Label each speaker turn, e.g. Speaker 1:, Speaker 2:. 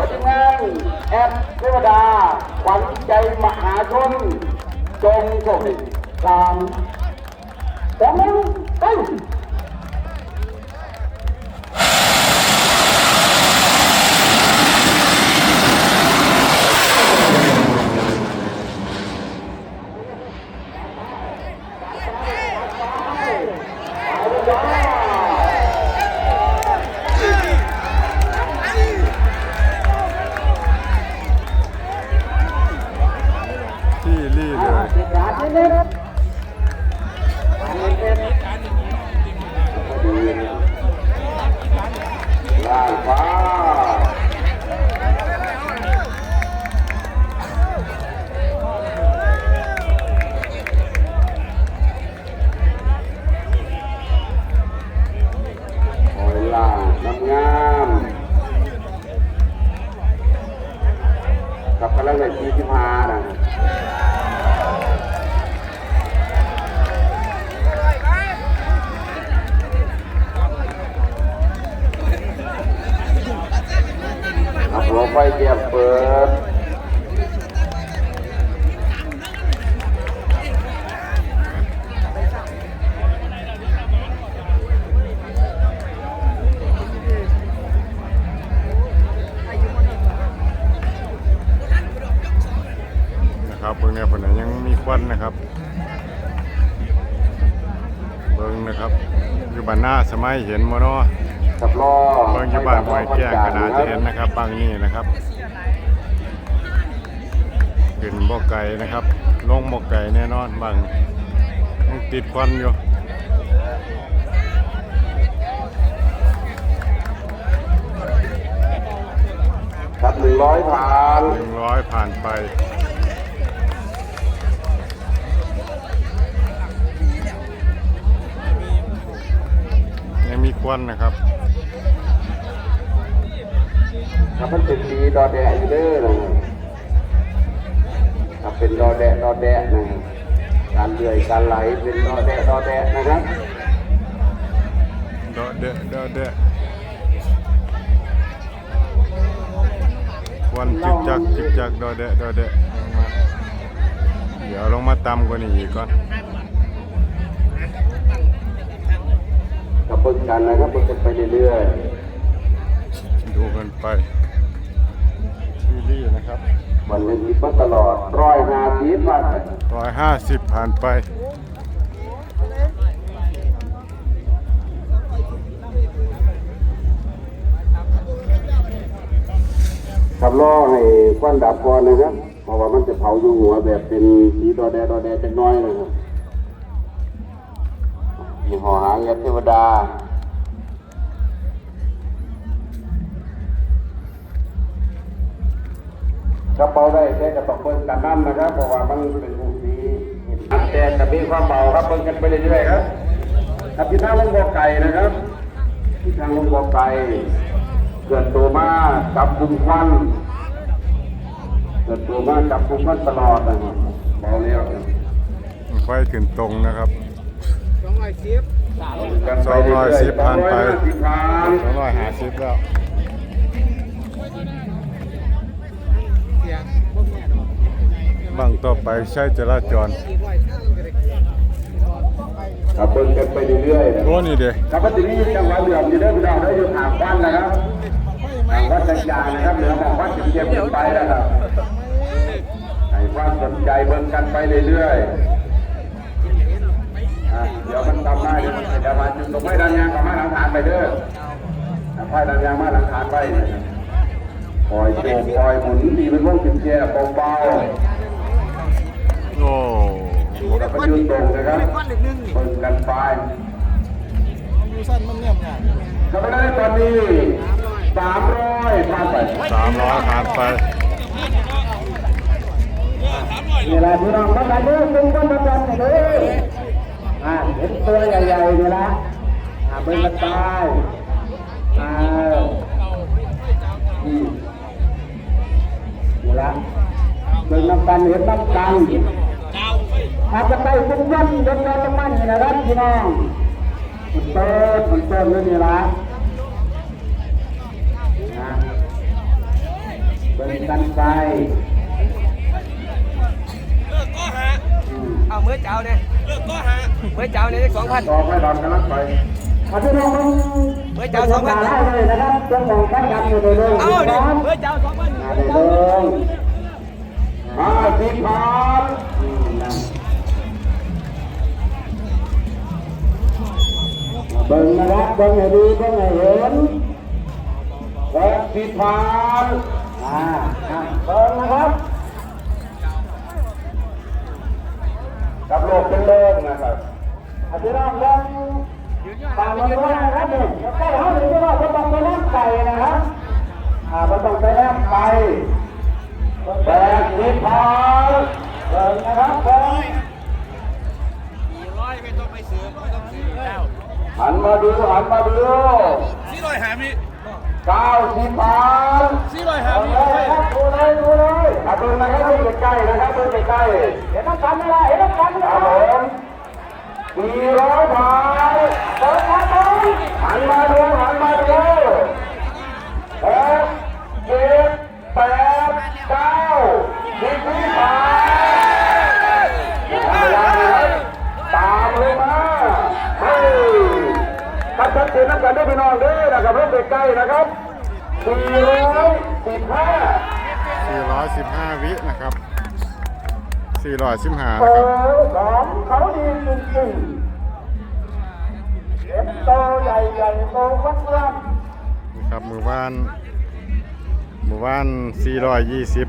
Speaker 1: ขอทีมงานแอปเทวดาขวัญใจมหาชนจงโชคดีสามสองหนึ่งไป นะครับเบิ่
Speaker 2: งเนี่ยคนไหนยังมีควันนะครับ เบิ่งนะครับอยู่บ้านหน้าสมัยเห็นมาเนาะ
Speaker 1: กับล้อ
Speaker 2: เบิ่งอยู่บ้านหอยแก้งก็น่าจะเห็นนะครับบางนี่นะครับ ขึ้นบ่ไก่นะครับ ลงบ่ไก่แน่นอนบางยังติดควันอยู่
Speaker 1: ครับหนึ่งร้อยผ่าน
Speaker 2: หนึ่งร้อยผ่านไปยังมีควันนะครับ
Speaker 1: ครับมันเป็นสีดอแดะอยู่เด้อนะครับ เป็นดอแดะดอแดะนะการเลื่อยการไหลเป็นดอแดะดอแดะนะครับ
Speaker 2: เดอะเดะเดอะเดะควันจึกจักจึกจักเดอะเดะเดอะเดะลงมาเดี๋ยวลงมาต่ำกว่านี้อีกก่อน
Speaker 1: กับเบิ่งกันนะครับเบิ่งกันไปเรื่อย
Speaker 2: ดูกันไป ซีรีส์นะครับ
Speaker 1: ๆวันนี้มีมาตลอดร้อยห้าสิบวัน
Speaker 2: ร้อยห้าสิบผ่านไป
Speaker 1: ขับล้อให้ควันดับก่อนนะครับ เพราะว่ามันจะเผาอยู่หัวแบบเป็นสีดอแดดอแดจักหน้อยนะครับมีห่อหางยัดเทวดา กระเป๋าได้แค่กระต้องเบิ้งกันน้ำนะครับเพราะว่ามันเป็นภูสีแต่จะมีความเบาครับเบิ้งกันไปเรื่อยๆครับครับที่ทางลงบ่อไก่นะครับที่ทางลงบ่อไก่เกิดตัวมาจับกลุ่มควันเกิดตัวมาจับกลุ่มควันตลอดนะครับเบาเรียว
Speaker 2: ไฟขึ้นตรงนะครับ
Speaker 1: กัน
Speaker 2: สองร้อยสิบผ่านไป
Speaker 1: สองร้อยห้าสิบผ่าน
Speaker 2: สองร้อยห้าสิบแล้ว บังต่อไปใช้จราจร
Speaker 1: ครับเบิ้งกันไปเรื่อยๆนะ
Speaker 2: โอ้นี่เด้
Speaker 1: ครับก็จะมีจังหวะเหลือมอยู่เด้อพี่น้องเด้อยู่ทางบ้านนะครับทางวัดจักรยานนะครับเหนือของวัดจิตเยี่ยมขึ้นไปนะครับให้ความสนใจเบิ้งกันไปเรื่อยๆเดี๋ยวมันทำได้เดี๋ยวมันจะมาจุดตรงไม้ดันยางกับม้หลังฐานไปเด้ออะไม้ดันยางม้หลังฐานไปนะครับปล่อยโจมปล่อยหมุนดีเป็นวงจิตเจียเบาๆ
Speaker 2: โอ้
Speaker 1: แล้วก็ยืนตรงนะครับเบิ่งกันไปทำไปได้ตอนนี้สามร้อยผ่านไป
Speaker 2: สามร้อยผ่านไป
Speaker 1: นี่แหละพี่น้องทั้งหลายเด้อเป็นคนประจำเลยอ่าเห็นตัวใหญ่ๆนี่ละอ่าเบิ่งกันไปอ่าอืมนี่ละเบิ่งน้ำกันเห็นน้ำกัน อาจจะไปเป็นวันเดินนอนน้ำมันนี่นะครับพี่น้องมันเปิดมันเปิดเลยนี่ละนะบิ่งกันไป
Speaker 3: เอาเมื่อเจ้าเนี่ยเลิกก็หาเมื่อเจ้าเนี่ยได้สองพัน
Speaker 1: ต่อไม่ดันกันนักไป
Speaker 4: อาพี่น้อง
Speaker 3: เมื่อเจ้าสองพัน
Speaker 4: ได้เลยนะครับเจ้าของท่านกันอยู่ในเรื่อง
Speaker 3: เอา
Speaker 4: นี้
Speaker 3: เนี่ย
Speaker 4: นะ
Speaker 3: เมื่อเจ้าสองพัน
Speaker 1: มาได้เลยห้าสิบพัน เบิ่งนะครับเบิ่งให้ดีเบิ่งให้เห็นหกสิบพัน
Speaker 4: อ่าอ่าเบิ่งนะครับ
Speaker 1: กับโลกเป็นเลิกนะครับ
Speaker 4: อาพี่น้องเบิ่งตามมาด้วยนะครับนี่ใกล้เขาหรือว่าจะต้องไปน้ำไก่นะครับ
Speaker 1: อ่ามันต้องไปแลกไปแปดสิบพัน หันมาดูหันมาดู
Speaker 3: สี่ร้อยหามิ
Speaker 1: เก้าสิบพัน
Speaker 3: สี่ร้อยหา
Speaker 4: เอา
Speaker 3: มิ
Speaker 4: เลยครับดูเลยดูเลย
Speaker 1: อะดูนะครับดูใกล้ๆนะครับดูใกล้ๆ
Speaker 4: เห็นน้ำกันไหมล่ะเห็นน้ำกันไหม
Speaker 1: ค
Speaker 4: ล่ะ
Speaker 1: รับผมสี่ร้อยบาท ถ้าชัดเจนนักกันได้ไปนอนเด้อนะครับรถใกล้ๆนะครับสี่ร้อยสิบห้า
Speaker 2: 415 วินะครับ415
Speaker 4: เอ
Speaker 2: นะครับ
Speaker 4: อสองเขาดีจริงๆเอ็มโตใหญ่ใหญ่โตวัดร่ำ
Speaker 2: นี่ครับมือว่านมือว่าน420